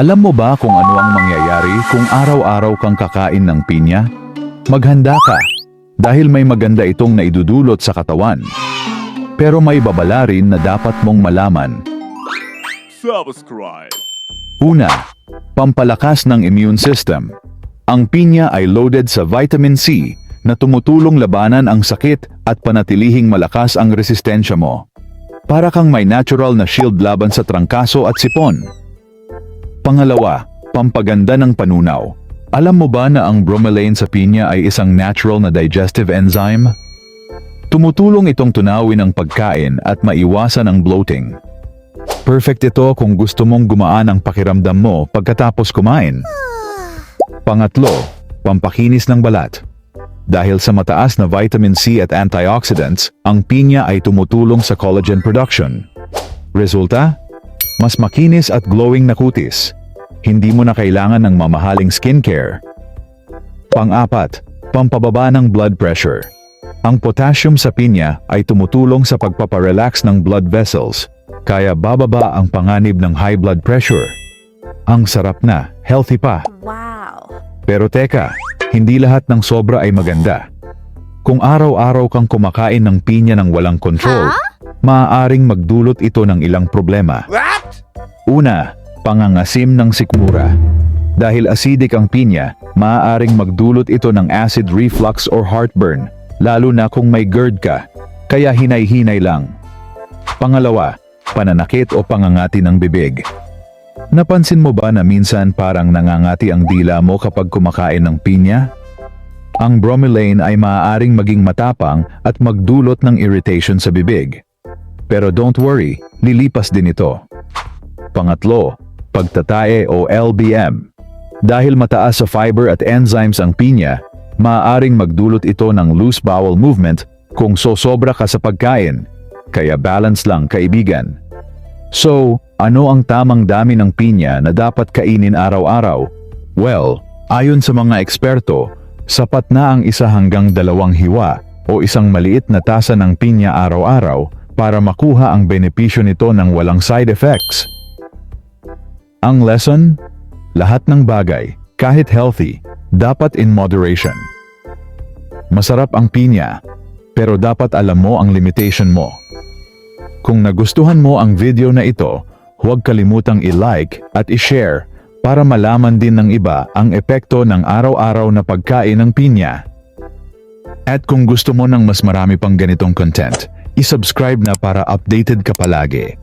Alam mo ba kung ano ang mangyayari kung araw-araw kang kakain ng pinya? Maghanda ka dahil may maganda itong naidudulot sa katawan. Pero may babala rin na dapat mong malaman. Subscribe. Una, pampalakas ng immune system. Ang pinya ay loaded sa vitamin C na tumutulong labanan ang sakit at panatilihing malakas ang resistensya mo. Para kang may natural na shield laban sa trangkaso at sipon. Pangalawa, pampaganda ng panunaw. Alam mo ba na ang bromelain sa pinya ay isang natural na digestive enzyme? Tumutulong itong tunawin ang pagkain at maiwasan ang bloating. Perfect ito kung gusto mong gumaan ang pakiramdam mo pagkatapos kumain. Pangatlo, pampakinis ng balat. Dahil sa mataas na vitamin C at antioxidants, ang pinya ay tumutulong sa collagen production. Resulta? Mas makinis at glowing na kutis. Hindi mo na kailangan ng mamahaling skincare. Pang-apat, pampababa ng blood pressure. Ang potassium sa pinya ay tumutulong sa pagpaparelax ng blood vessels, kaya bababa ang panganib ng high blood pressure. Ang sarap na, healthy pa. Wow. Pero teka, hindi lahat ng sobra ay maganda. Kung araw-araw kang kumakain ng pinya ng walang control, maaaring magdulot ito ng ilang problema. What? Una, pangangasim ng sikmura. Dahil acidic ang pinya, maaaring magdulot ito ng acid reflux or heartburn, lalo na kung may GERD ka, kaya hinay-hinay lang. Pangalawa, pananakit o pangangati ng bibig. Napansin mo ba na minsan parang nangangati ang dila mo kapag kumakain ng pinya? Ang bromelain ay maaaring maging matapang at magdulot ng irritation sa bibig. Pero don't worry, lilipas din ito. Pangatlo, pagtatae o LBM. Dahil mataas sa fiber at enzymes ang pinya, maaaring magdulot ito ng loose bowel movement kung sosobra ka sa pagkain. Kaya balance lang kaibigan. So, ano ang tamang dami ng pinya na dapat kainin araw-araw? Well, ayon sa mga eksperto, sapat na ang isa hanggang dalawang hiwa o isang maliit na tasa ng pinya araw-araw para makuha ang benepisyo nito ng walang side effects. Ang lesson? Lahat ng bagay, kahit healthy, dapat in moderation. Masarap ang pinya, pero dapat alam mo ang limitation mo. Kung nagustuhan mo ang video na ito, huwag kalimutang i-like at i-share para malaman din ng iba ang epekto ng araw-araw na pagkain ng pinya. At kung gusto mo ng mas marami pang ganitong content, i-subscribe na para updated ka palagi.